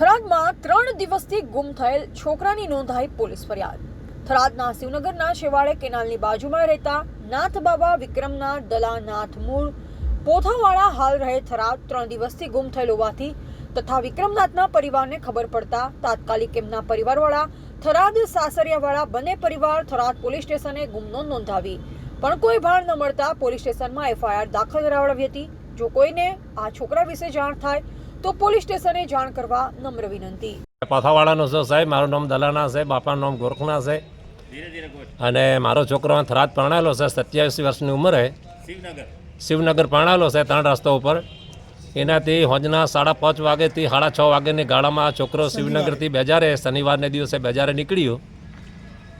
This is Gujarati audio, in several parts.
થરાદમાં ત્રણ દિવસથી ગુમ થયેલ છોકરાની નોંધાઈ પોલીસ ફરિયાદ. થરાદના શિવનગરના શેવાળે કેનાલની બાજુમાં રહેતા નાથ બાબા વિક્રમના દલાનાથ મૂળ પોથાવાળા હાલ રહે થરાદ ત્રણ દિવસથી ગુમ થયેલ હોવાથી તથા વિક્રમનાથના પરિવારને ખબર પડતા તાત્કાલિક એમના પરિવારવાળા થરાદ સાસરિયાવાળા બંને પરિવાર થરાદ પોલીસ સ્ટેશને ગુમનો નોંધાવી. પણ કોઈ ભાર ન મળતા પોલીસ સ્ટેશનમાં એફઆઈઆર દાખલ કરાવડાવી હતી. જો કોઈને આ છોકરા વિશે જાણ થાય તો પોલીસ સ્ટેશને જાણ કરવા નમ્ર વિનંતી. પાથાવાળાનો છે સાહેબ મારું નામ દલાના છે બાપાનું નામ ગોરખના છે. અને મારો છોકરો થરાદ પરણાયેલો છે સત્યાવીસ વર્ષની ઉંમરે. શિવનગર પરણાયેલો છે ત્રણ રસ્તા ઉપર. એનાથી હોજના સાડા પાંચ વાગેથી સાડા છ વાગ્યાની ગાળામાં છોકરો શિવનગરથી બેજારે શનિવારને દિવસે બેજારે નીકળ્યો.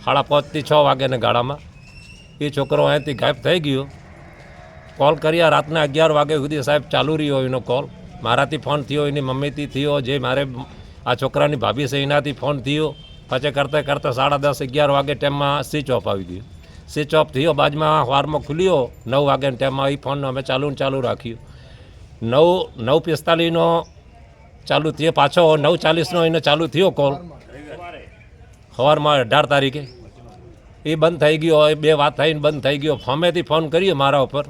સાડા પાંચથી છ વાગ્યાની ગાળામાં. એ છોકરો અહીંયાથી ગાયબ થઈ ગયો. કોલ કર્યા રાતના અગિયાર વાગે સુધી સાહેબ ચાલુ રહ્યો એનો કોલ. મારાથી ફોન થયો, એની મમ્મીથી થયો, જે મારે આ છોકરાની ભાભી છે, એનાથી ફોન થયો. પછી કરતાં કરતાં સાડા દસ, અગિયાર વાગે ટાઈમમાં સ્વિચ ઓફ આવી ગયો. સ્વિચ ઓફ થયો બાજુમાં વારમાં ખુલ્યો. નવ વાગ્યાના ટાઈમમાં એ ફોન અમે ચાલુ ને ચાલુ રાખ્યું. નવ નવ પિસ્તાલીસનો ચાલુ થયો, પાછો નવ ચાલીસનો એનો ચાલુ થયો કોલ સવારમાં અઢાર તારીખે. એ બંધ થઈ ગયો બે વાત થઈને બંધ થઈ ગયો. ફોમેથી ફોન કર્યો મારા ઉપર.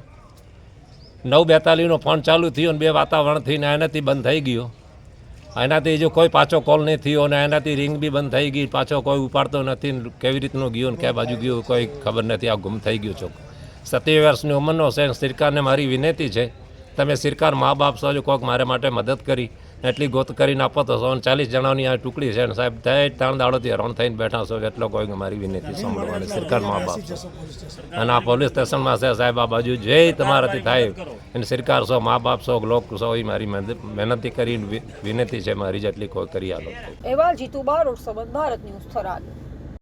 નવ બેતાલીસનો ફોન ચાલુ થયો અને બે વાતાવરણ થઈને એનાથી બંધ થઈ ગયો. એનાથી જો કોઈ પાછો કોલ નહીં થયો અને એનાથી રિંગ બી બંધ થઈ ગઈ. પાછો કોઈ ઉપાડતો નથી કેવી રીતનો ગયો ને ક્યાં બાજુ ગયો કોઈ ખબર નથી. આ ગુમ થઈ ગયો છો સત્યાવીસ વર્ષની ઉંમરનો છે સરકારને મારી વિનંતી છે. તમે સરકાર મા બાપ છો કોઈક મારા માટે મદદ કરી. એટલી ગોત કરીને આપો તો સો ચાલીસ જણાની આ ટુકડી છે ને સાહેબ થાય ત્રણ દાડોથી હેરાન થઈને બેઠા છો એટલો કોઈ મારી વિનંતી સાંભળવાની સરકાર મા બાપ છે. અને આ પોલીસ સ્ટેશનમાં છે સાહેબ આ બાજુ જે તમારાથી થાય એને સરકાર છો મા બાપ છો લોક છો એ મારી મહેનતી કરી વિનંતી છે મારી જેટલી કોઈ કરી આલો. એવા જીતુબા રોડ સંબંધ ભારત ન્યૂઝ થરાદ.